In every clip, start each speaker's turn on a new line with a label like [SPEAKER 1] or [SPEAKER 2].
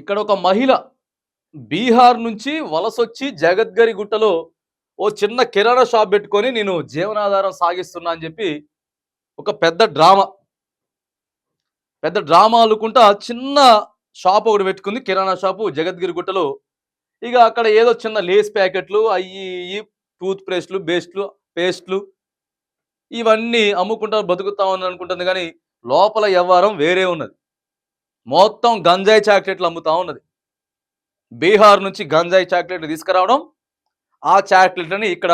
[SPEAKER 1] ఇక్కడ ఒక మహిళ బీహార్ నుంచి వలసొచ్చి జగద్గరి గుట్టలో ఓ చిన్న కిరాణా షాప్ పెట్టుకొని నేను జీవనాధారం సాగిస్తున్నా అని చెప్పి ఒక పెద్ద డ్రామా. పెద్ద డ్రామా అనుకుంటా చిన్న షాప్ ఒకటి పెట్టుకుంది కిరాణా షాపు జగద్గిరి గుట్టలో. ఇక అక్కడ ఏదో చిన్న లేస్ ప్యాకెట్లు అయ్యి టూత్ పేస్ట్లు బేస్ట్లు పేస్ట్లు ఇవన్నీ అమ్ముకుంటా బతుకుతా ఉంది అనుకుంటుంది కానీ లోపల వ్యవహారం వేరే ఉన్నది. మొత్తం గంజాయి చాక్లెట్లు అమ్ముతా ఉన్నది. బీహార్ నుంచి గంజాయి చాక్లెట్లు తీసుకురావడం ఆ చాక్లెట్లని ఇక్కడ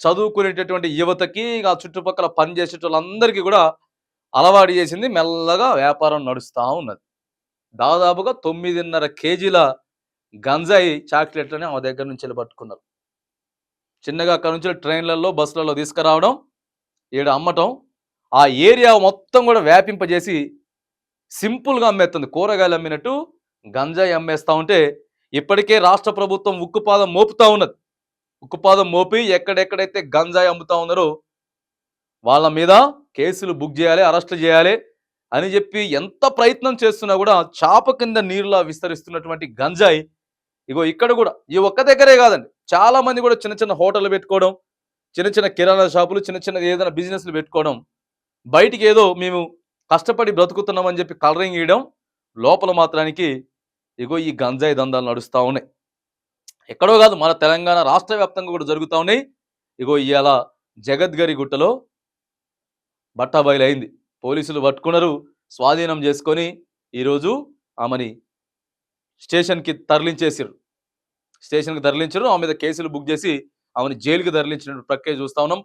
[SPEAKER 1] చదువుకునేటటువంటి యువతకి ఆ చుట్టుపక్కల పనిచేసే వాళ్ళందరికీ కూడా అలవాటు చేసింది మెల్లగా వ్యాపారం నడుస్తూ ఉన్నది. దాదాపుగా తొమ్మిదిన్నర కేజీల గంజాయి చాక్లెట్లని ఆమె దగ్గర నుంచి పట్టుకున్నారు. చిన్నగా అక్కడ నుంచి ట్రైన్లలో బస్సులలో తీసుకురావడం ఈడ అమ్మటం ఆ ఏరియా మొత్తం కూడా వ్యాపింపజేసి సింపుల్గా అమ్మేస్తుంది. కూరగాయలు అమ్మినట్టు గంజాయి అమ్మేస్తా ఉంటే ఇప్పటికే రాష్ట్ర ప్రభుత్వం ఉక్కుపాదం మోపుతా ఉన్నది. ఉక్కుపాదం మోపి ఎక్కడెక్కడైతే గంజాయి అమ్ముతా ఉన్నారో వాళ్ళ మీద కేసులు బుక్ చేయాలి అరెస్ట్ చేయాలి అని చెప్పి ఎంత ప్రయత్నం చేస్తున్నా కూడా చాప కింద నీరులా విస్తరిస్తున్నటువంటి గంజాయి ఇగో ఇక్కడ కూడా ఈ ఒక్క దగ్గరే కాదండి. చాలా మంది కూడా చిన్న చిన్న హోటళ్ళు పెట్టుకోవడం చిన్న చిన్న కిరాణా షాపులు చిన్న చిన్న ఏదైనా బిజినెస్లు పెట్టుకోవడం బయటికి ఏదో మేము కష్టపడి బ్రతుకుతున్నామని చెప్పి కలరింగ్ వేయడం లోపల మాత్రానికి ఇగో ఈ గంజాయి దందాలు నడుస్తూ ఉన్నాయి. ఎక్కడో కాదు మన తెలంగాణ రాష్ట్ర వ్యాప్తంగా కూడా జరుగుతూ ఉన్నాయి. ఇగో ఇవాళ జగద్గరి గుట్టలో బట్టాబయలైంది పోలీసులు పట్టుకున్నారు స్వాధీనం చేసుకొని ఈరోజు ఆమెని స్టేషన్కి తరలించేసారు స్టేషన్కి తరలించారు ఆమె మీద కేసులు బుక్ చేసి ఆమెను జైలుకి తరలించిన ప్రక్రియ చూస్తా ఉన్నాం.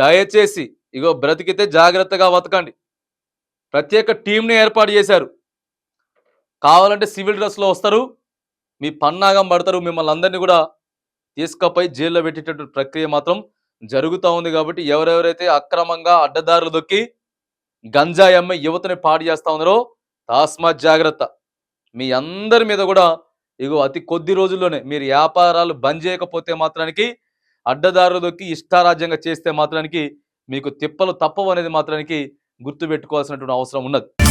[SPEAKER 1] దయచేసి ఇగో బ్రతికితే జాగ్రత్తగా బతకండి. ప్రత్యేక టీంని ఏర్పాటు చేశారు. కావాలంటే సివిల్ డ్రెస్లో వస్తారు. మీ పన్నాగం పడతారు. మిమ్మల్ని అందరినీ కూడా తీసుకపోయి జైల్లో పెట్టేటటువంటి ప్రక్రియ మాత్రం జరుగుతూ ఉంది కాబట్టి ఎవరెవరైతే అక్రమంగా అడ్డదారులు దొక్కి గంజాయి అమ్మి యువతని పాడు చేస్తూ ఉన్నారో తస్మాత్ జాగ్రత్త. మీ అందరి మీద కూడా ఇగో అతి కొద్ది రోజుల్లోనే మీరు వ్యాపారాలు బంద్ చేయకపోతే మాత్రానికి అడ్డదారులు దొక్కి ఇష్టారాజ్యంగా చేస్తే మాత్రానికి మీకు తిప్పలు తప్పవు అనేది మాత్రానికి గుర్తుపెట్టుకోవాల్సినటువంటి అవసరం ఉన్నది.